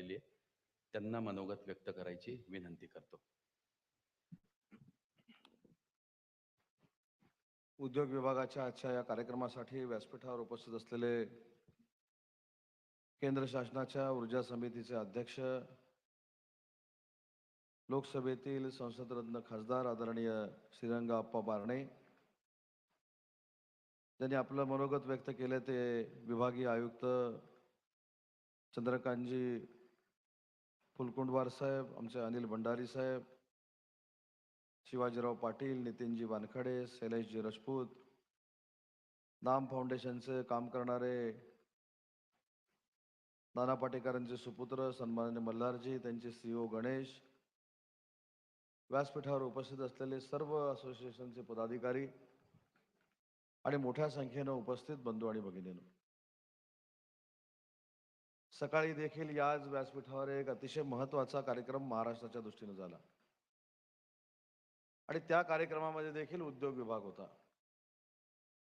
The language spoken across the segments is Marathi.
आलेली आहे. त्यांना मनोगत व्यक्त करायची विनंती करतो. उद्योग विभागाच्या आजच्या या कार्यक्रमासाठी व्यासपीठावर उपस्थित असलेले केंद्र शासनाच्या ऊर्जा समितीचे अध्यक्ष लोकसभेतील संसदरत्न खासदार आदरणीय श्रीरंग अप्पा बारणे ज्यांनी आपलं मनोगत व्यक्त केले ते विभागीय आयुक्त चंद्रकांतजी फुलकुंडवार साहेब आमचे अनिल भंडारी साहेब शिवाजीराव पाटील नितीनजी वानखडे शैलेशजी राजपूत नाम फाउंडेशनचे काम करणारे नाना पाटेकरांचे सुपुत्र सन्माननीय मल्हारजी त्यांचे सीओ गणेश व्यासपीठावर उपस्थित असलेले सर्व असोसिएशनचे पदाधिकारी आणि मोठ्या संख्येनं उपस्थित बंधू आणि भगिनीनं. सकाळी देखील याच व्यासपीठावर एक अतिशय महत्त्वाचा कार्यक्रम महाराष्ट्राच्या दृष्टीने झाला. आणि त्या कार्यक्रमामध्ये देखील उद्योग विभाग होता.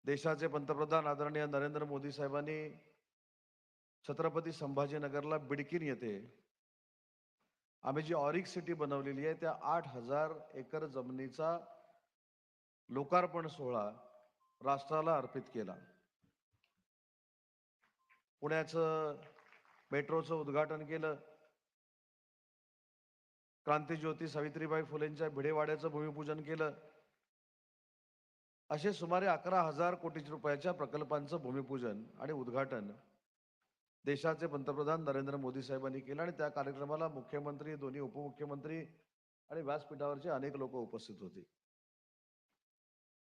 देशाचे पंतप्रधान आदरणीय नरेंद्र मोदी साहेबांनी छत्रपती संभाजीनगरला बिडकीन येथे आम्ही जी ऑरिक सिटी बनवलेली आहे त्या आठ हजार एकर जमिनीचा लोकार्पण सोहळा राष्ट्राला अर्पित केला. पुण्याचं मेट्रोचं उद्घाटन केलं. क्रांतीज्योती सावित्रीबाई फुलेंच्या भिडेवाड्याचं भूमिपूजन केलं. असे सुमारे अकरा हजार कोटी रुपयाच्या प्रकल्पांचं भूमिपूजन आणि उद्घाटन देशाचे पंतप्रधान नरेंद्र मोदी साहेबांनी केलं आणि त्या कार्यक्रमाला मुख्यमंत्री दोन्ही उपमुख्यमंत्री आणि व्यासपीठावरचे अनेक लोक उपस्थित होते.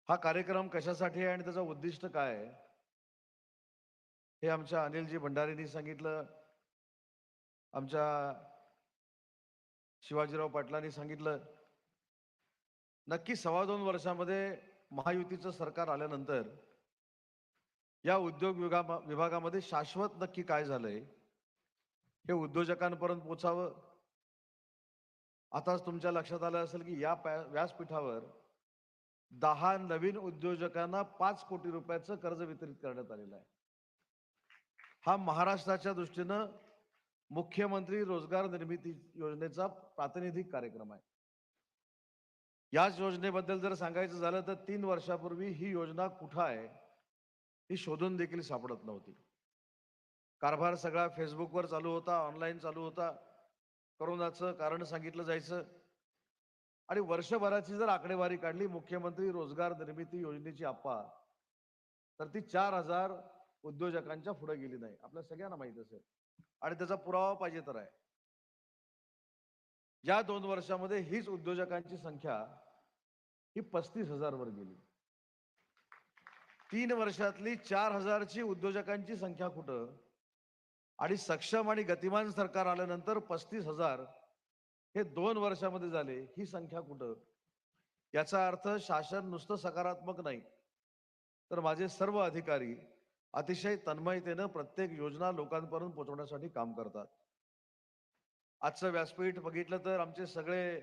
हा कार्यक्रम कशासाठी आहे आणि त्याचं उद्दिष्ट काय आहे? हे आमच्या अनिलजी भंडारींनी सांगितलं. आमच्या शिवाजीराव पाटलांनी सांगितलं नक्की सव्वा दोन वर्षामध्ये महायुतीचं सरकार आल्यानंतर या उद्योग विभागा विभागामध्ये शाश्वत नक्की काय झालंय हे उद्योजकांपर्यंत पोचावं? आताच तुमच्या लक्षात आलं असेल की या व्यासपीठावर दहा नवीन उद्योजकांना पाच कोटी रुपयाचं कर्ज वितरित करण्यात आलेलं आहे. हा महाराष्ट्राच्या दृष्टीनं मुख्यमंत्री रोजगार निर्मिती योजनेचा प्रातिनिधिक कार्यक्रम आहे. याच योजनेबद्दल जर सांगायचं झालं तर तीन वर्षापूर्वी ही योजना कुठं आहे ही शोधून देखील सापडत नव्हती. कारभार सगळा फेसबुकवर चालू होता ऑनलाईन चालू होता. करोनाचं कारण सांगितलं जायचं. आणि वर्षभराची जर आकडेवारी काढली मुख्यमंत्री रोजगार निर्मिती योजनेची आप्पा तर ती चार हजार उद्योजकांच्या पुढे गेली नाही. आपल्या सगळ्यांना माहीत असेल. आणि त्याचा पुरावा पाहिजे तर आहे. या दोन वर्षामध्ये हीच उद्योजकांची संख्या ही पस्तीस हजार वर गेली. तीन वर्षातली चार हजारची उद्योजकांची संख्या कुठं? आणि सक्षम आणि गतिमान सरकार आल्यानंतर पस्तीस हजार हे दोन वर्षामध्ये झाले ही संख्या कुठं? याचा अर्थ शासन नुसतं सकारात्मक नाही. तर माझे सर्व अधिकारी अतिशय तन्मयतेनं प्रत्येक योजना लोकांपर्यंत पोहोचवण्यासाठी काम करतात. आजचं व्यासपीठ बघितलं तर आमचे सगळे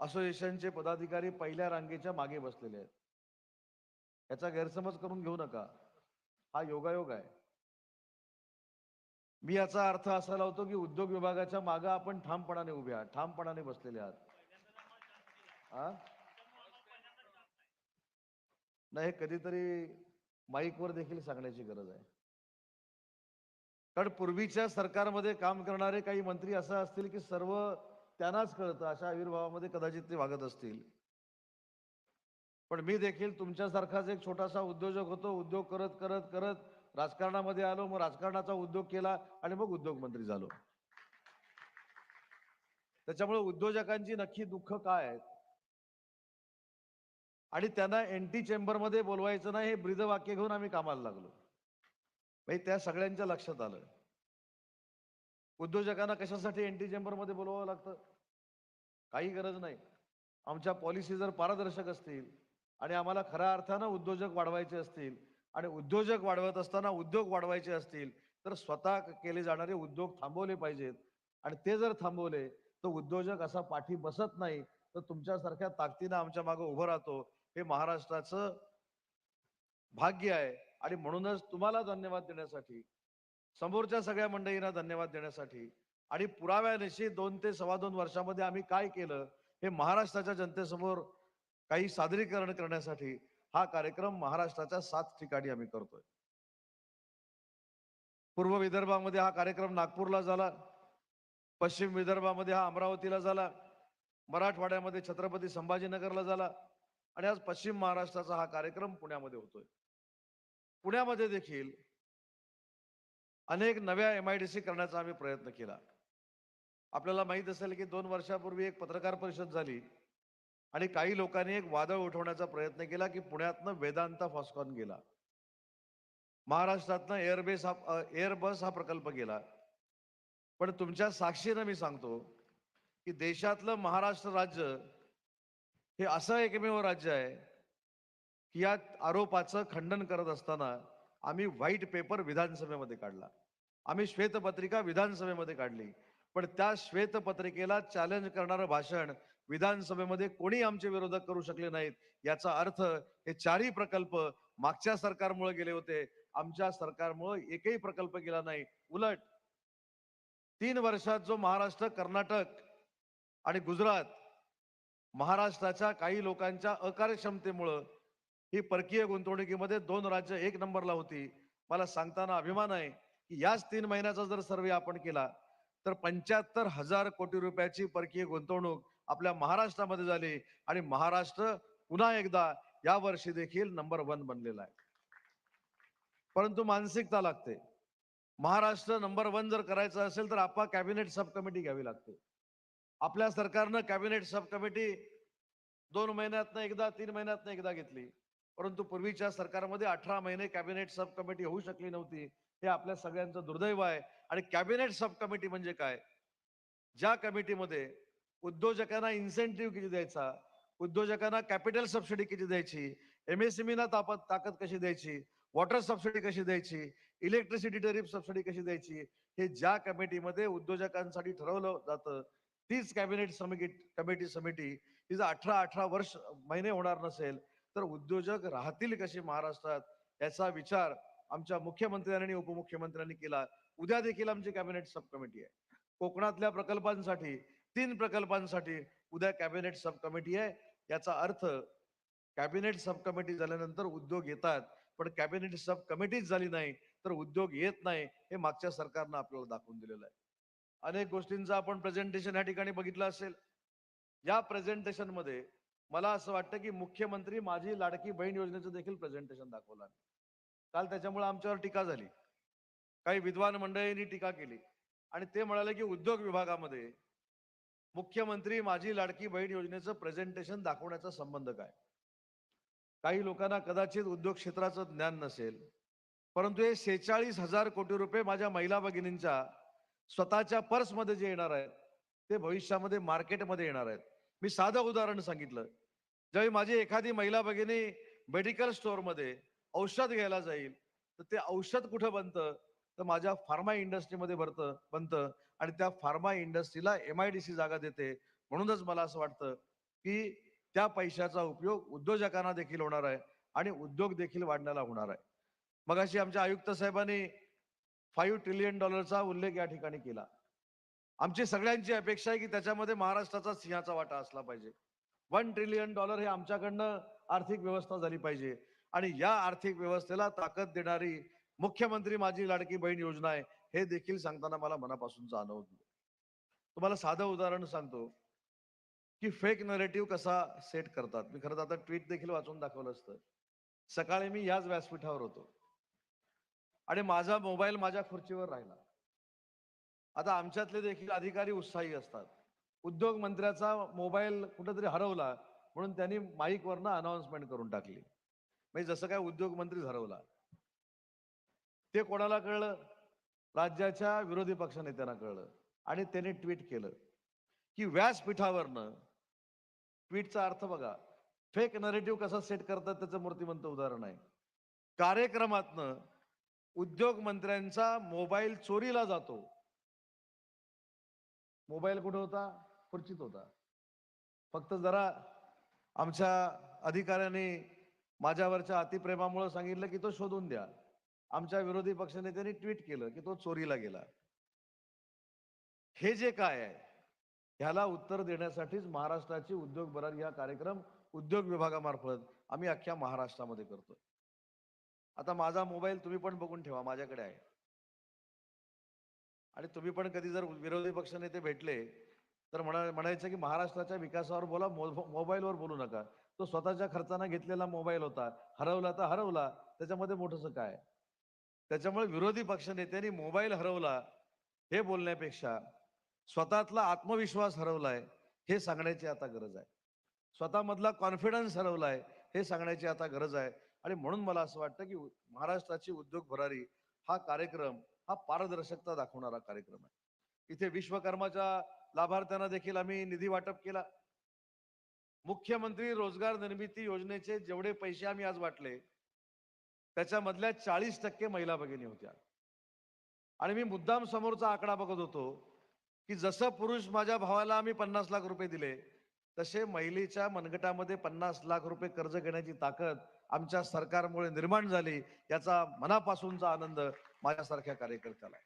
असोसिएशनचे पदाधिकारी पहिल्या रांगेच्या मागे बसलेले आहेत. याचा गैरसमज करून घेऊ नका. हा योगायोग आहे. मी याचा अर्थ असा लावतो की उद्योग विभागाच्या मागे आपण ठामपणाने उभे आहात. ठामपणाने बसलेले आहात. हा? नाही कधीतरी माईकवर देखील सांगण्याची गरज आहे. कारण पूर्वीच्या सरकारमध्ये काम करणारे काही मंत्री असं असतील की सर्व त्यांनाच कळतं अशा आविर्भावामध्ये कदाचित ते वागत असतील. पण मी देखील तुमच्यासारखाच एक छोटासा उद्योजक होतो. उद्योग करत करत करत राजकारणामध्ये आलो मग राजकारणाचा उद्योग केला आणि मग उद्योगमंत्री झालो. त्याच्यामुळे उद्योजकांची नक्की दुःख काय आहेत? आणि त्यांना एनटी चेंबरमध्ये बोलवायचं नाही हे ब्रीदवाक्य घेऊन आम्ही कामाला लागलो. म्हणजे त्या सगळ्यांच्या लक्षात आलं. उद्योजकांना कशासाठी एनटी चेंबरमध्ये बोलवावं लागतं? काही गरज नाही. आमच्या पॉलिसी जर पारदर्शक असतील आणि आम्हाला खऱ्या अर्थानं उद्योजक वाढवायचे असतील आणि उद्योजक वाढवत असताना उद्योग वाढवायचे असतील तर स्वतः केले जाणारे उद्योग थांबवले पाहिजेत. आणि ते जर थांबवले तर उद्योजक असा पाठी बसत नाही तर तुमच्यासारख्या ताकदीनं आमच्या मागे उभं राहतो. हे महाराष्ट्राचं भाग्य आहे. आणि म्हणूनच तुम्हाला धन्यवाद देण्यासाठी समोरच्या सगळ्या मंडळींना धन्यवाद देण्यासाठी आणि पुराव्यानिशी दोन ते सव्वा दोन वर्षामध्ये आम्ही काय केलं हे महाराष्ट्राच्या जनतेसमोर काही सादरीकरण करण्यासाठी हा कार्यक्रम महाराष्ट्राच्या सात ठिकाणी आम्ही करतोय. पूर्व विदर्भामध्ये हा कार्यक्रम नागपूरला झाला पश्चिम विदर्भामध्ये हा अमरावतीला झाला मराठवाड्यामध्ये छत्रपती संभाजीनगरला झाला आणि आज पश्चिम महाराष्ट्राचा हा कार्यक्रम पुण्यामध्ये होतोय. पुण्यामध्ये देखील अनेक नव्या एम आय डी सी करण्याचा आम्ही प्रयत्न केला. आपल्याला माहीत असेल की दोन वर्षापूर्वी एक पत्रकार परिषद झाली आणि काही लोकांनी एक वादळ उठवण्याचा प्रयत्न केला की पुण्यातनं वेदांता फॉस्कॉन गेला. महाराष्ट्रातनं एअरबेस हा एअरबस हा प्रकल्प गेला. पण तुमच्या साक्षीनं मी सांगतो की देशातलं महाराष्ट्र राज्य हे असं एकमेव राज्य आहे की या आरोपाचं खंडन करत असताना आम्ही व्हाईट पेपर विधानसभेमध्ये काढला. आम्ही श्वेतपत्रिका विधानसभेमध्ये काढली. पण त्या श्वेतपत्रिकेला चॅलेंज करणारं भाषण विधानसभेमध्ये कोणी आमचे विरोधक करू शकले नाहीत? याचा अर्थ हे चारही प्रकल्प मागच्या सरकारमुळे गेले होते. आमच्या सरकारमुळे एकही प्रकल्प गेला नाही. उलट तीन वर्षात जो महाराष्ट्र कर्नाटक आणि गुजरात महाराष्ट्राच्या काही लोकांच्या अकार्यक्षमतेमुळं ही परकीय गुंतवणुकीमध्ये दोन राज्य एक नंबरला होती. मला सांगताना अभिमान आहे की याच तीन महिन्याचा जर सर्वे आपण केला तर पंच्याहत्तर हजार कोटी रुपयाची परकीय गुंतवणूक आपल्या महाराष्ट्रामध्ये झाली आणि महाराष्ट्र पुन्हा एकदा या वर्षी देखील नंबर वन बनलेला आहे. परंतु मानसिकता लागते. महाराष्ट्र नंबर वन जर करायचं असेल तर आपा कॅबिनेट सब कमिटी घ्यावी लागते. आपल्या सरकारनं कॅबिनेट सब कमिटी दोन महिन्यातनं एकदा तीन महिन्यातनं एकदा घेतली. परंतु पूर्वीच्या सरकारमध्ये अठरा महिने कॅबिनेट सब कमिटी होऊ शकली नव्हती. हे आपल्या सगळ्यांचं दुर्दैव आहे. आणि कॅबिनेट सब कमिटी म्हणजे काय? ज्या कमिटीमध्ये उद्योजकांना इन्सेंटिव्ह किती द्यायचा उद्योजकांना कॅपिटल सबसिडी किती द्यायची एमएसएमईना ताकद ताकद कशी द्यायची वॉटर सबसिडी कशी द्यायची इलेक्ट्रिसिटी टरिफ सबसिडी कशी द्यायची हे ज्या कमिटीमध्ये उद्योजकांसाठी ठरवलं जातं तीच कॅबिनेट समिट कमिटी समिती तिचं अठरा अठरा वर्ष महिने होणार नसेल तर उद्योजक राहतील कसे महाराष्ट्रात? याचा विचार आमच्या मुख्यमंत्र्यांनी आणि उपमुख्यमंत्र्यांनी केला. उद्या देखील आमची कॅबिनेट सब कमिटी आहे. कोकणातल्या प्रकल्पांसाठी तीन प्रकल्पांसाठी उद्या कॅबिनेट सब कमिटी आहे. याचा अर्थ कॅबिनेट सब कमिटी झाल्यानंतर उद्योग येतात पण कॅबिनेट सब कमिटीच झाली नाही तर उद्योग येत नाही हे मागच्या सरकारनं आपल्याला दाखवून दिलेलं आहे. अनेक गोष्टींचं आपण प्रेझेंटेशन या ठिकाणी बघितलं असेल. या प्रेझेंटेशनमध्ये मला असं वाटतं की मुख्यमंत्री माझी लाडकी बहीण योजनेचं देखील प्रेझेंटेशन दाखवलं आहे. काल त्याच्यामुळे आमच्यावर टीका झाली. काही विद्वान मंडळींनी टीका केली. आणि ते म्हणाले की उद्योग विभागामध्ये मुख्यमंत्री माझी लाडकी बहीण योजनेचं प्रेझेंटेशन दाखवण्याचा संबंध काय? काही लोकांना कदाचित उद्योग क्षेत्राचं ज्ञान नसेल. परंतु हे सेहेचाळीस हजार कोटी रुपये माझ्या महिला भगिनींच्या स्वतःच्या पर्समध्ये जे येणार आहेत ते भविष्यामध्ये मार्केटमध्ये येणार आहेत. मी साधं उदाहरण सांगितलं. ज्यावेळी माझी एखादी महिला भगिनी मेडिकल स्टोअरमध्ये औषध घ्यायला जाईल तर ते औषध कुठं बनतं? तर माझ्या फार्मा इंडस्ट्रीमध्ये भरतं बनतं आणि त्या फार्मा इंडस्ट्रीला एम आय डी सी जागा देते. म्हणूनच मला असं वाटतं की त्या पैशाचा उपयोग उद्योजकांना देखील होणार आहे आणि उद्योग देखील वाढण्याला होणार आहे. मग अशी आमच्या आयुक्त साहेबांनी फाईव्ह ट्रिलियन डॉलरचा उल्लेख या ठिकाणी केला. आमची सगळ्यांची अपेक्षा आहे की त्याच्यामध्ये महाराष्ट्राचा सिंहाचा वाटा असला पाहिजे. वन ट्रिलियन डॉलर हे आमच्याकडनं आर्थिक व्यवस्था झाली पाहिजे. आणि या आर्थिक व्यवस्थेला ताकद देणारी मुख्यमंत्री माझी लाडकी बहीण योजना आहे हे देखील सांगताना मला मनापासून अनुभव तुम्हाला साधं उदाहरण सांगतो की फेक नरेटिव्ह कसा सेट करतात. मी खरं तर आता ट्विट देखील वाचून दाखवलं असतं. सकाळी मी याच व्यासपीठावर होतो. आणि माझा मोबाईल माझ्या खुर्चीवर राहिला. आता आमच्यातले देखील अधिकारी उत्साही असतात. उद्योग मंत्र्याचा मोबाईल कुठेतरी हरवला म्हणून त्यांनी माईकवरनं अनाउन्समेंट करून टाकली. म्हणजे जसं काय उद्योग मंत्री हरवला. ते कोणाला कळलं? राज्याच्या विरोधी पक्षनेत्यांना कळलं. आणि त्यांनी ट्विट केलं. की व्यासपीठावरनं ट्विटचा अर्थ बघा फेक नरेटिव्ह कसा सेट करतात त्याचं मूर्तिमंत उदाहरण आहे. कार्यक्रमातनं उद्योग मंत्र्यांचा मोबाईल चोरीला जातो. मोबाईल कुठे होता? खुर्चीत होता. फक्त जरा आमच्या अधिकाऱ्यांनी माझ्यावरच्या अतिप्रेमामुळे सांगितलं की तो शोधून द्या. आमच्या विरोधी पक्षनेत्यांनी ट्विट केलं की तो चोरीला गेला. हे जे काय आहे ह्याला उत्तर देण्यासाठीच महाराष्ट्राची उद्योग भरारी हा कार्यक्रम उद्योग विभागामार्फत आम्ही अख्ख्या महाराष्ट्रामध्ये करतो आता माझा मोबाईल तुम्ही पण बघून ठेवा माझ्याकडे आहे. आणि तुम्ही पण कधी जर विरोधी पक्षनेते भेटले तर म्हणा म्हणायचं की महाराष्ट्राच्या विकासावर बोला मोबाईलवर बोलू नका. तो स्वतःच्या खर्चानं घेतलेला मोबाईल होता हरवला तर हरवला त्याच्यामध्ये मोठंसं काय? त्याच्यामुळे विरोधी पक्षनेत्यांनी मोबाईल हरवला हे बोलण्यापेक्षा स्वतःतला आत्मविश्वास हरवलाय हे सांगण्याची आता गरज आहे. स्वतःमधला कॉन्फिडन्स हरवलाय हे सांगण्याची आता गरज आहे. आणि म्हणून मला असं वाटतं की महाराष्ट्राची उद्योग भरारी हा कार्यक्रम हा पारदर्शकता दाखवणारा कार्यक्रम आहे. इथे विश्वकर्माच्या लाभार्थ्यांना देखील आम्ही निधी वाटप केला. मुख्यमंत्री रोजगार निर्मिती योजनेचे जेवढे पैसे आम्ही आज वाटले त्याच्यामधल्या चाळीस टक्के महिला भगिनी होत्या. आणि मी मुद्दाम समोरचा आकडा बघत होतो की जसं पुरुष माझ्या भावाला आम्ही पन्नास लाख रुपये दिले तसे महिलेच्या मनगटामध्ये पन्नास लाख रुपये कर्ज घेण्याची ताकद आमच्या सरकारमुळे निर्माण झाली याचा मनापासूनचा आनंद माझ्यासारख्या कार्यकर्त्याला आहे.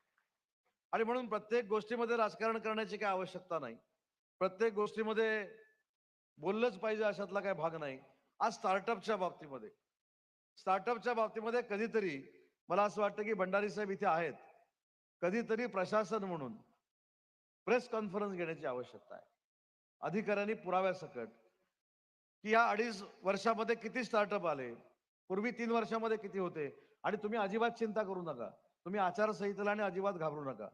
आणि म्हणून प्रत्येक गोष्टीमध्ये राजकारण करण्याची काही आवश्यकता नाही. प्रत्येक गोष्टीमध्ये बोललंच पाहिजे अशातला काही भाग नाही. आज स्टार्टअपच्या बाबतीमध्ये स्टार्टअपच्या बाबतीमध्ये कधीतरी मला असं वाटतं की भंडारी साहेब इथे आहेत. कधीतरी प्रशासन म्हणून प्रेस कॉन्फरन्स घेण्याची आवश्यकता आहे. अधिकाऱ्यांनी पुराव्यासकट की या अडीच वर्षामध्ये किती स्टार्टअप आले? पूर्वी तीन वर्षामध्ये किती होते? आणि तुम्ही अजिबात चिंता करू नका. तुम्ही आचारसंहितेला आणि अजिबात घाबरू नका.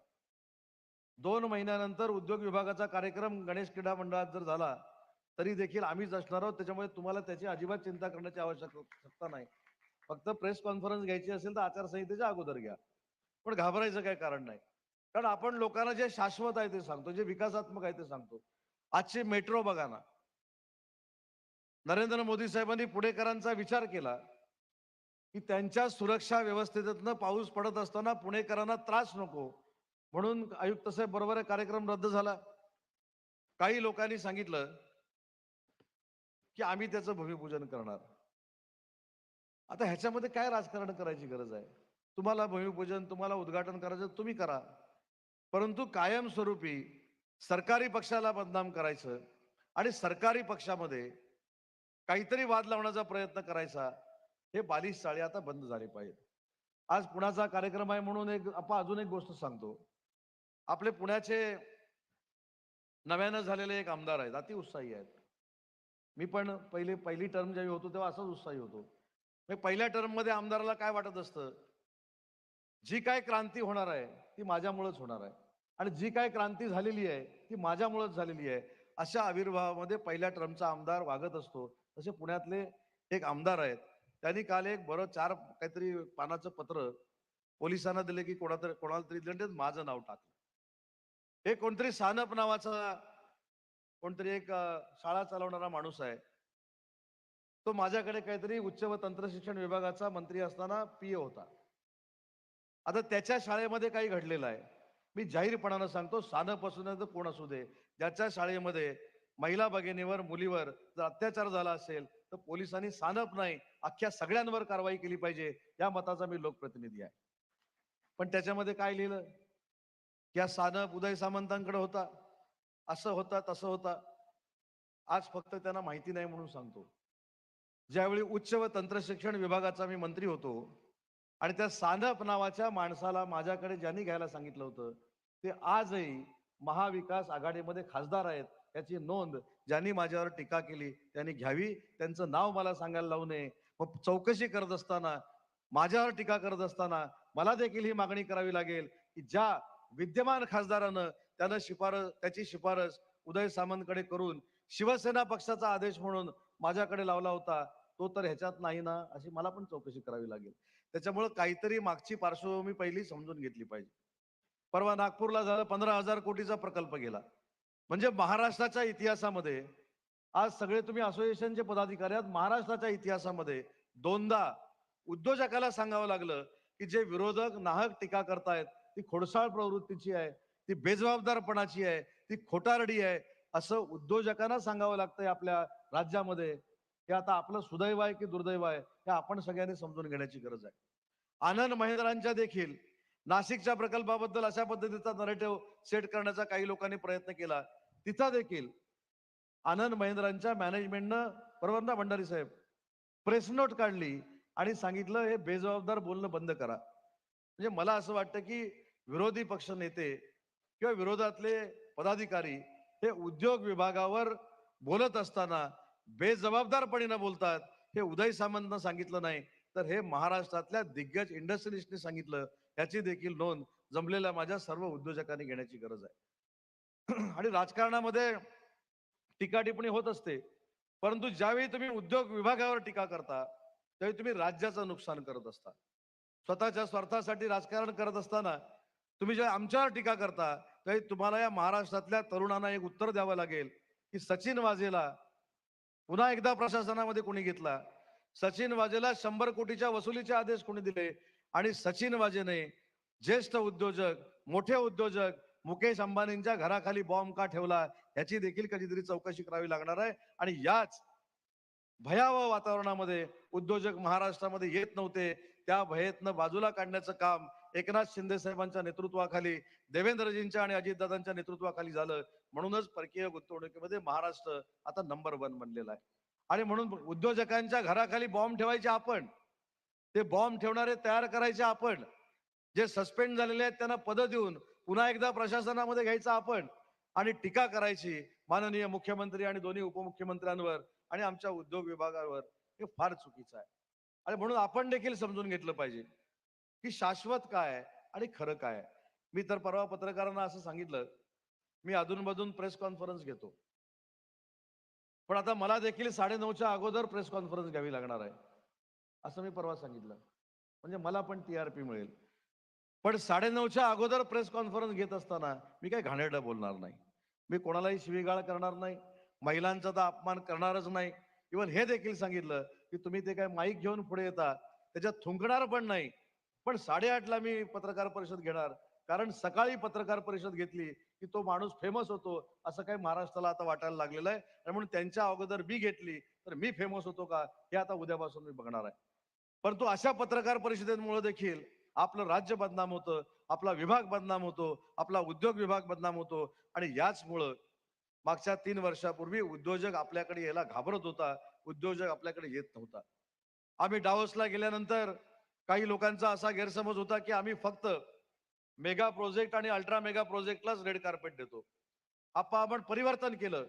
दोन महिन्यानंतर उद्योग विभागाचा कार्यक्रम गणेश क्रीडा मंडळात जर झाला तरी देखील आम्हीच असणार आहोत. त्याच्यामुळे तुम्हाला त्याची अजिबात चिंता करण्याची आवश्यकता नाही. फक्त प्रेस कॉन्फरन्स घ्यायची असेल तर आचारसंहितेच्या अगोदर घ्या. पण घाबरायचं काही कारण नाही. कारण आपण लोकांना जे शाश्वत आहे ते सांगतो जे विकासात्मक आहे ते सांगतो. आजची मेट्रो बघा ना. नरेंद्र मोदी साहेबांनी पुणेकरांचा विचार केला की त्यांच्या सुरक्षा व्यवस्थेतनं पाऊस पडत असताना पुणेकरांना त्रास नको. म्हणून आयुक्त साहेब बरोबर कार्यक्रम रद्द झाला. काही लोकांनी सांगितलं की आम्ही त्याचं भूमिपूजन करणार. आता ह्याच्यामध्ये काय राजकारण करायची गरज आहे? तुम्हाला भूमिपूजन तुम्हाला उद्घाटन करायचं तुम्ही करा. परंतु कायमस्वरूपी सरकारी पक्षाला बदनाम करायचं आणि सरकारी पक्षामध्ये काहीतरी वाद लावण्याचा प्रयत्न करायचा हे बालिश चाळे आता बंद झाले पाहिजेत. आज पुण्याचा कार्यक्रम आहे म्हणून एक आपण अजून एक गोष्ट सांगतो. आपले पुण्याचे नव्यानं झालेले एक आमदार आहेत अति उत्साही आहेत. मी पण पहिले पहिली टर्म जेव्हा होतो तेव्हा असाच उत्साही होतो. म्हणजे पहिल्या टर्ममध्ये आमदाराला काय वाटत असतं? जी काय क्रांती होणार आहे ती माझ्यामुळेच होणार आहे. आणि जी काय क्रांती झालेली आहे ती माझ्यामुळेच झालेली आहे. अशा आविर्भावामध्ये पहिल्या टर्मचा आमदार वागत असतो. तसे पुण्यातले एक आमदार आहेत. त्यांनी काल एक बरं चार काहीतरी पानाचं पत्र पोलिसांना दिले की कोणातरी कोणाला तरी दिलं माझं नाव टाकलं. हे कोणतरी सानप नावाचा कोणतरी एक शाळा चालवणारा माणूस आहे. तो माझ्याकडे काहीतरी उच्च व तंत्र शिक्षण विभागाचा मंत्री असताना पीए होता. आता त्याच्या शाळेमध्ये काही घडलेलं आहे. मी जाहीरपणानं सांगतो सानप असू तर कोण असू दे. ज्याच्या शाळेमध्ये महिला भगिनीवर मुलीवर जर अत्याचार झाला असेल तर पोलिसांनी सानप नाही अख्ख्या सगळ्यांवर कारवाई केली पाहिजे या मताचा मी लोकप्रतिनिधी आहे. पण त्याच्यामध्ये काय लिहिलं? या सानप उदय सामंतांकडे होता. असं होता तसं होता. आज फक्त त्यांना माहिती नाही म्हणून सांगतो. ज्यावेळी उच्च व तंत्र शिक्षण विभागाचा मी मंत्री होतो आणि त्या सानप नावाच्या माणसाला माझ्याकडे ज्यांनी घ्यायला सांगितलं होतं ते आजही महाविकास आघाडीमध्ये खासदार आहेत याची नोंद ज्यांनी माझ्यावर टीका केली त्यांनी घ्यावी त्यांचं नाव मला सांगायला लावू नये. मग चौकशी करत असताना माझ्यावर टीका करत असताना मला देखील ही मागणी करावी लागेल की ज्या विद्यमान खासदारानं त्यानं शिफारस त्याची शिफारस उदय सामंतकडे करून शिवसेना पक्षाचा आदेश म्हणून माझ्याकडे लावला होता तो तर ह्याच्यात नाही ना अशी मला पण चौकशी करावी लागेल. त्याच्यामुळं काहीतरी मागची पार्श्वभूमी पहिली समजून घेतली पाहिजे. परवा नागपूरला झालं पंधरा हजार कोटीचा प्रकल्प गेला. म्हणजे महाराष्ट्राच्या इतिहासामध्ये आज सगळे तुम्ही असोसिएशनचे पदाधिकारी आहात महाराष्ट्राच्या इतिहासामध्ये दोनदा उद्योजकाला सांगावं लागलं की जे विरोधक नाहक टीका करतायत ती खोडसाळ प्रवृत्तीची आहे ती बेजबाबदारपणाची आहे ती खोटारडी आहे असं उद्योजकांना सांगावं लागतंय आपल्या राज्यामध्ये. हे आता आपलं सुदैव आहे की दुर्दैव आहे हे आपण सगळ्यांनी समजून घेण्याची गरज आहे. आनंद महेंद्रांच्या देखील नाशिकच्या प्रकल्पाबद्दल अशा पद्धतीचा नरेटिव्ह सेट करण्याचा काही लोकांनी प्रयत्न केला. तिथं देखील आनंद महेंद्रांच्या मॅनेजमेंटनं परवंदा भंडारी साहेब? प्रेस नोट काढली आणि सांगितलं हे बेजबाबदार बोलणं बंद करा. म्हणजे मला असं वाटतं की विरोधी पक्ष नेते किंवा विरोधातले पदाधिकारी हे उद्योग विभागावर बोलत असताना बेजबाबदारपणीनं बोलतात हे उदय सामंतनं सांगितलं नाही तर हे महाराष्ट्रातल्या दिग्गज इंडस्ट्रियलिस्टने सांगितलं याची देखील नोंद जमलेल्या माझ्या सर्व उद्योजकांनी घेण्याची गरज आहे. आणि राजकारणामध्ये टीका टिप्पणी होत असते परंतु ज्यावेळी तुम्ही उद्योग विभागावर टीका करता त्यावेळी तुम्ही राज्याचं नुकसान करत असता. स्वतःच्या स्वार्थासाठी राजकारण करत असताना तुम्ही ज्या आमच्यावर टीका करता त्यावेळी तुम्हाला या महाराष्ट्रातल्या तरुणांना एक उत्तर द्यावं लागेल की सचिन वाझेला पुन्हा एकदा प्रशासनामध्ये कोणी घेतला? सचिन वाजेला शंभर कोटीच्या वसुलीचे आदेश कोणी दिले? आणि सचिन वाजेने ज्येष्ठ उद्योजक मोठे उद्योजक मुकेश अंबानींच्या घराखाली बॉम्ब का ठेवला? याची देखील कधीतरी चौकशी करावी लागणार आहे. आणि याच भयावह वातावरणामध्ये उद्योजक महाराष्ट्रामध्ये येत नव्हते. त्या भयेतनं बाजूला काढण्याचं काम एकनाथ शिंदे साहेबांच्या नेतृत्वाखाली देवेंद्रजींच्या आणि अजितदादांच्या नेतृत्वाखाली झालं. म्हणूनच परकीय गुंतवणुकीमध्ये महाराष्ट्र आता नंबर वन बनलेला आहे. आणि म्हणून उद्योजकांच्या घराखाली बॉम्ब ठेवायचे आपण. ते बॉम्ब ठेवणारे तयार करायचे आपण. जे सस्पेंड झालेले आहेत त्यांना पद देऊन पुन्हा एकदा प्रशासनामध्ये घ्यायचं आपण. आणि टीका करायची माननीय मुख्यमंत्री आणि दोन्ही उपमुख्यमंत्र्यांवर आणि आमच्या उद्योग विभागावर. हे फार चुकीचं आहे. आणि म्हणून आपण देखील समजून घेतलं पाहिजे की शाश्वत काय आहे आणि खरं काय आहे. मी तर परवा पत्रकारांना असं सांगितलं मी अधूनमधून प्रेस कॉन्फरन्स घेतो. पण आता मला देखील साडेनऊच्या अगोदर प्रेस कॉन्फरन्स घ्यावी लागणार आहे. असं मी परवा सांगितलं. म्हणजे मला पण टी आर पी मिळेल. पण साडेनऊच्या अगोदर प्रेस कॉन्फरन्स घेत असताना मी काही घाणेरडं बोलणार नाही. मी कोणालाही शिवीगाळ करणार नाही. महिलांचा तर अपमान करणारच नाही. इव्हन हे देखील सांगितलं की तुम्ही ते काय माईक घेऊन पुढे येता. त्याच्यात थुंकणार पण नाही. पण साडेआठला मी पत्रकार परिषद घेणार. कारण सकाळी पत्रकार परिषद घेतली की तो माणूस फेमस होतो असं काही महाराष्ट्राला आता वाटायला लागलेलं आहे. आणि म्हणून त्यांच्या अगोदर मी घेतली तर मी फेमस होतो का? हे आता उद्यापासून मी बघणार आहे. परंतु अशा पत्रकार परिषदेमुळे देखील आपलं राज्य बदनाम होतं आपला विभाग बदनाम होतो आपला उद्योग विभाग बदनाम होतो. आणि याचमुळं मागच्या तीन वर्षापूर्वी उद्योजक आपल्याकडे यायला घाबरत होता उद्योजक आपल्याकडे येत नव्हता. आम्ही डावसला गेल्यानंतर काही लोकांचा असा गैरसमज होता की आम्ही फक्त मेगा प्रोजेक्ट आणि अल्ट्रा मेगा प्रोजेक्टलाच रेड कार्पेट देतो. आपा आपण परिवर्तन केलं.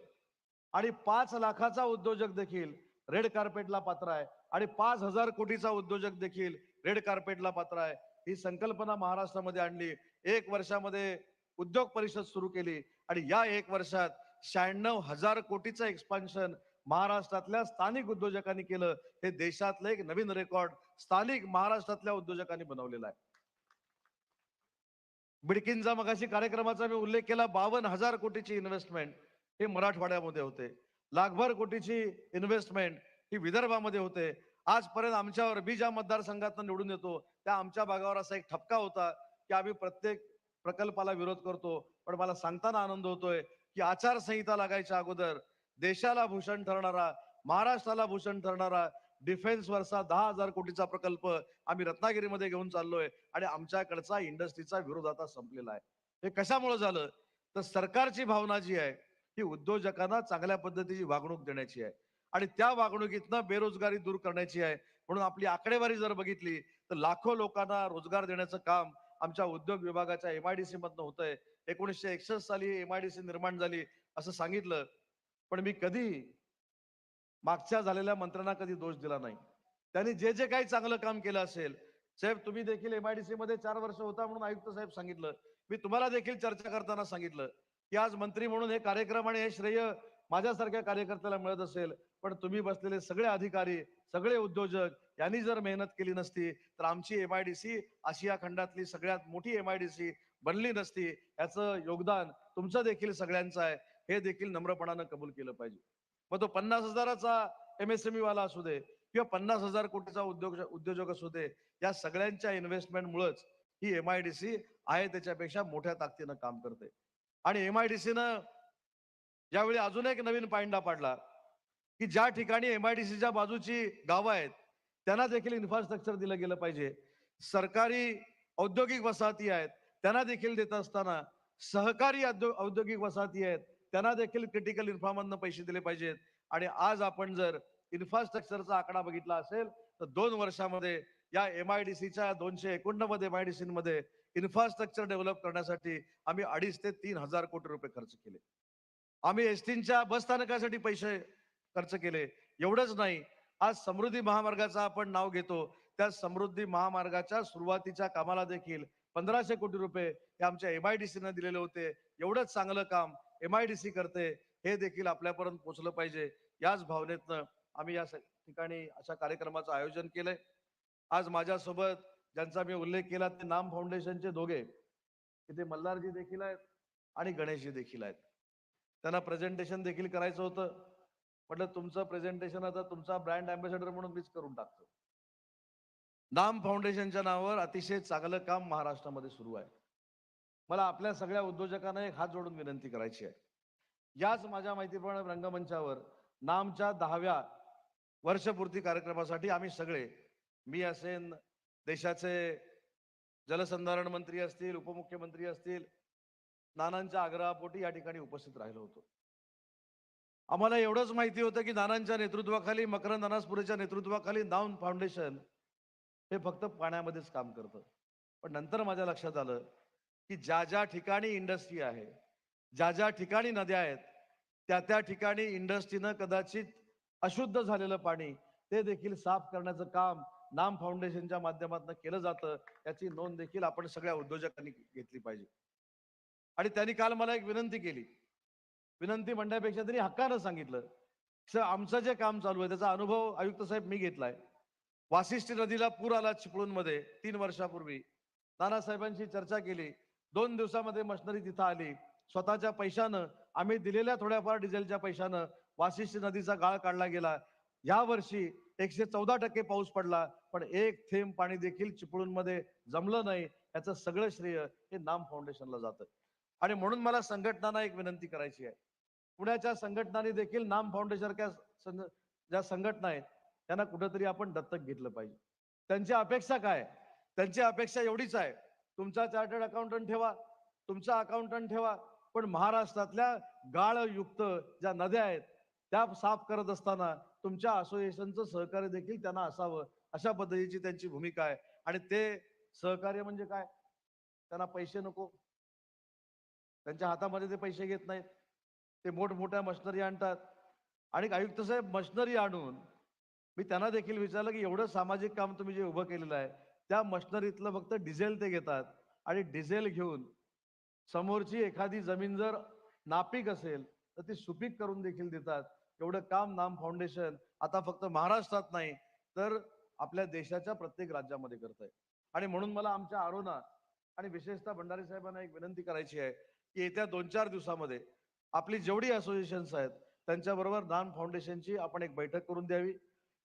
आणि पाच लाखाचा उद्योजक देखील रेड कार्पेटला पात्र आहे. आणि पाच हजार कोटीचा उद्योजक देखील रेड कार्पेटला पात्र आहे. ही संकल्पना महाराष्ट्रामध्ये आणली. एक वर्षामध्ये उद्योग परिषद सुरू केली. आणि या एक वर्षात शहाण्णव हजार कोटीचं एक्सपान्शन महाराष्ट्रातल्या स्थानिक उद्योजकांनी केलं. हे देशातलं एक नवीन रेकॉर्ड स्थानिक महाराष्ट्रातल्या उद्योजकांनी बनवलेला आहे. बिडकिनचा मगाशी कार्यक्रमाचा मी उल्लेख केला बावन्न हजार कोटीची इन्व्हेस्टमेंट हे मराठवाड्यामध्ये होते. लाखभर कोटीची इन्व्हेस्टमेंट ही विदर्भामध्ये होते. आजपर्यंत आमच्यावर मी ज्या मतदारसंघातून निवडून येतो त्या आमच्या भागावर असा एक ठपका होता की आम्ही प्रत्येक प्रकल्पाला विरोध करतो. पण मला सांगताना आनंद होतोय की आचारसंहिता लागायच्या अगोदर देशाला भूषण ठरणारा महाराष्ट्राला भूषण ठरणारा डिफेन्सवरचा दहा हजार कोटीचा प्रकल्प आम्ही रत्नागिरीमध्ये घेऊन चाललोय आणि आमच्याकडचा इंडस्ट्रीचा विरोध आता संपलेला आहे. हे कशामुळे झालं? तर सरकारची भावना जी आहे ही उद्योजकांना चांगल्या पद्धतीची वागणूक देण्याची आहे. आणि त्या वागणुकीतनं बेरोजगारी दूर करण्याची आहे. म्हणून आपली आकडेवारी जर बघितली तर लाखो लोकांना रोजगार देण्याचं काम आमच्या उद्योग विभागाच्या एमआयडीसी मधनं होतंय. एकोणीसशे एकसष्ट साली एमआयडीसी निर्माण झाली असं सांगितलं. पण मी कधी मागच्या झालेल्या मंत्र्यांना कधी दोष दिला नाही. त्यांनी जे जे काही चांगलं काम केलं असेल साहेब तुम्ही देखील एमआयडीसी मध्ये चार वर्ष होता म्हणून आयुक्त साहेब सांगितलं. मी तुम्हाला देखील चर्चा करताना सांगितलं की आज मंत्री म्हणून हे कार्यक्रम आणि हे श्रेय माझ्यासारख्या कार्यकर्त्याला मिळत असेल पण तुम्ही बसलेले सगळे अधिकारी सगळे उद्योजक यांनी जर मेहनत केली नसती तर आमची एमआयडीसी आशिया खंडातली सगळ्यात मोठी एमआयडीसी बनली नसती. याचं योगदान तुमचं देखील सगळ्यांचं आहे. हे देखील नम्रपणानं कबूल केलं पाहिजे. मग तो पन्नास हजाराचा एमएसएमई वाला असू दे किंवा पन्नास हजार कोटीचा उद्योग उद्योजक असू दे या सगळ्यांच्या इन्व्हेस्टमेंटमुळेच ही एम आय डी सी आहे त्याच्यापेक्षा मोठ्या ताकदीनं काम करते. आणि एम आय डी सीनं यावेळी अजून एक नवीन पायंडा पाडला की ज्या ठिकाणी एम आय डी सीच्या बाजूची गावं आहेत त्यांना देखील इन्फ्रास्ट्रक्चर दिलं गेलं पाहिजे. सरकारी औद्योगिक वसाहती आहेत त्यांना देखील देत असताना सहकारी औद्योगिक वसाहती आहेत त्यांना देखील क्रिटिकल इन्फ्रामधनं पैसे दिले पाहिजेत. आणि आज आपण जर इन्फ्रास्ट्रक्चरचा आकडा बघितला असेल तर दोन वर्षामध्ये या एम आय डी सीच्या दोनशे एकोणनव्वद एम आय डी मध्ये इन्फ्रास्ट्रक्चर डेव्हलप करण्यासाठी आम्ही अडीच ते तीन हजार कोटी रुपये खर्च केले. आम्ही एसटींच्या बस स्थानकासाठी पैसे खर्च केले. एवढंच नाही आज समृद्धी महामार्गाचं आपण नाव घेतो. त्या समृद्धी महामार्गाच्या सुरुवातीच्या कामाला देखील पंधराशे कोटी रुपये हे आमच्या एम आय डी सीनं दिलेले होते. एवढंच चांगलं काम एम आय डी सी करते हे देखील आपल्यापर्यंत पोहोचलं पाहिजे. याच भावनेतनं आम्ही या ठिकाणी अशा कार्यक्रमाचं आयोजन केलंय. आज माझ्यासोबत ज्यांचा मी उल्लेख केला ते नाम फाउंडेशनचे दोघे. इथे मल्हारजी देखील आहेत आणि गणेशजी देखील आहेत. त्यांना प्रेझेंटेशन देखील करायचं होतं. म्हटलं तुमचं प्रेझेंटेशन आता तुमचा ब्रँड अँबॅसेडर म्हणून मीच करून टाकतो. नाम फाउंडेशनच्या नावावर अतिशय चांगलं काम महाराष्ट्रामध्ये सुरू आहे. मला आपल्या सगळ्या उद्योजकांना एक हात जोडून विनंती करायची आहे. याच माझ्या माहितीप्रमाणे रंगमंचावर नामच्या दहाव्या वर्षपूर्ती कार्यक्रमासाठी आम्ही सगळे मी असेन देशाचे जलसंधारण मंत्री असतील उपमुख्यमंत्री असतील नानांच्या आग्रहापोटी या ठिकाणी उपस्थित राहिलो होतो. आम्हाला एवढंच माहिती होतं की नानांच्या नेतृत्वाखाली मकरंद अनासपुरेच्या नेतृत्वाखाली नाउन फाउंडेशन हे फक्त पाण्यामध्येच काम करतं. पण नंतर माझ्या लक्षात आलं की ज्या ज्या ठिकाणी इंडस्ट्री आहे ज्या ज्या ठिकाणी नद्या आहेत त्या त्या ठिकाणी इंडस्ट्रीनं कदाचित अशुद्ध झालेलं पाणी ते देखील साफ करण्याचं काम नाम फाउंडेशनच्या माध्यमातून केलं जातं याची नोंद देखील आपण सगळ्या उद्योजकांनी घेतली पाहिजे. आणि त्यांनी काल मला एक विनंती केली. विनंती म्हणण्यापेक्षा त्यांनी हक्कानं सांगितलं. "सर, आमचं जे काम चालू आहे त्याचा अनुभव आयुक्त साहेब मी घेतलाय. वासिष्ठी नदीला पूर आला चिपळूणमध्ये तीन वर्षापूर्वी. नानासाहेबांशी चर्चा केली. दोन दिवसामध्ये मशनरी तिथं आली. स्वतःच्या पैशानं आम्ही दिलेल्या थोड्याफार डिझेलच्या पैशानं वाशिष्ठी नदीचा गाळ काढला गेला. या वर्षी एकशे चौदा टक्के पाऊस पडला पण एक थेंब पाणी देखील चिपळूणमध्ये जमलं नाही. याचं सगळं श्रेय हे नाम फाउंडेशनला जातं. आणि म्हणून मला संघटनांना एक विनंती करायची आहे. पुण्याच्या संघटनांनी देखील नाम फाउंडेशन संघ- ज्या संघटना आहेत त्यांना कुठंतरी आपण दत्तक घेतलं पाहिजे. त्यांची अपेक्षा काय? त्यांची अपेक्षा एवढीच आहे. तुमचा चार्टर्ड अकाउंटंट ठेवा तुमचा अकाउंटंट ठेवा पण महाराष्ट्रातल्या गाळयुक्त ज्या नद्या आहेत त्या साफ करत असताना तुमच्या असोसिएशनचं सहकार्य देखील त्यांना असावं अशा पद्धतीची त्यांची भूमिका आहे. आणि ते सहकार्य म्हणजे काय? त्यांना पैसे नको. त्यांच्या हातामध्ये ते पैसे घेत नाहीत. ते मोठमोठ्या मशनरी आणतात. आणि आयुक्त साहेब मशनरी आणून मी त्यांना देखील विचारलं की एवढं सामाजिक काम तुम्ही जे उभं केलेलं आहे त्या मशनरीतलं फक्त डिझेल ते घेतात आणि डिझेल घेऊन समोरची एखादी जमीन जर नापीक असेल तर ती सुपीक करून देखील देतात. एवढं काम नाम फाउंडेशन आता फक्त महाराष्ट्रात नाही तर आपल्या देशाच्या प्रत्येक राज्यामध्ये करत आहे आणि म्हणून मला आमच्या आरोना आणि विशेषतः भंडारी साहेबांना एक विनंती करायची आहे की येत्या दोन चार दिवसामध्ये आपली जेवढी असोसिएशन्स आहेत त्यांच्याबरोबर नाम फाउंडेशनची आपण एक बैठक करून द्यावी.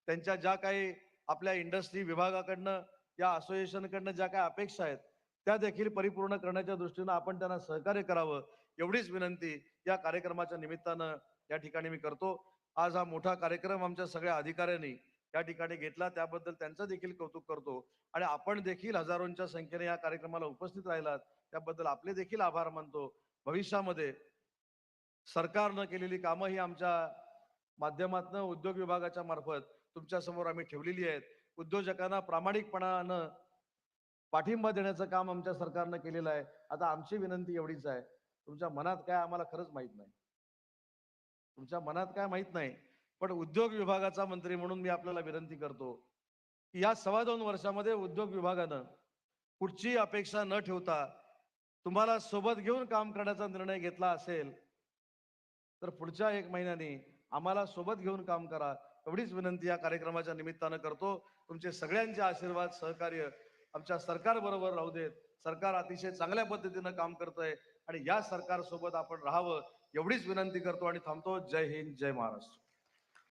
त्यांच्या ज्या काही आपल्या इंडस्ट्री विभागाकडनं या असोसिएशनकडनं ज्या काही अपेक्षा आहेत त्या देखील परिपूर्ण करण्याच्या दृष्टीनं आपण त्यांना सहकार्य करावं एवढीच विनंती या कार्यक्रमाच्या निमित्तानं या ठिकाणी मी करतो. आज हा मोठा कार्यक्रम आमच्या सगळ्या अधिकाऱ्यांनी या ठिकाणी घेतला त्याबद्दल त्यांचं देखील कौतुक करतो. आणि आपण देखील हजारोंच्या संख्येने या कार्यक्रमाला उपस्थित राहिलात त्याबद्दल आपले देखील आभार मानतो. भविष्यामध्ये सरकारनं केलेली कामं ही आमच्या माध्यमातनं उद्योग विभागाच्या मार्फत तुमच्यासमोर आम्ही ठेवलेली आहेत. उद्योजकांना प्रामाणिकपणानं पाठिंबा देण्याचं काम आमच्या सरकारनं केलेलं आहे. आता आमची विनंती एवढीच आहे. तुमच्या मनात काय आम्हाला खरंच माहीत नाही. तुमच्या मनात काय माहीत नाही. पण उद्योग विभागाचा मंत्री म्हणून मी आपल्याला विनंती करतो की या सव्वा दोन वर्षामध्ये उद्योग विभागानं कुठची अपेक्षा न ठेवता तुम्हाला सोबत घेऊन काम करण्याचा निर्णय घेतला असेल तर पुढच्या एक महिन्याने आम्हाला सोबत घेऊन काम करा. एवढीच विनंती या कार्यक्रमाच्या निमित्तानं करतो. तुमचे सगळ्यांचे आशीर्वाद सहकार्य आमच्या सरकार बरोबर राहू देत. सरकार अतिशय चांगल्या पद्धतीनं काम करतंय आणि या सरकार सोबत आपण राहावं एवढीच विनंती करतो आणि थांबतो. जय हिंद जय महाराष्ट्र.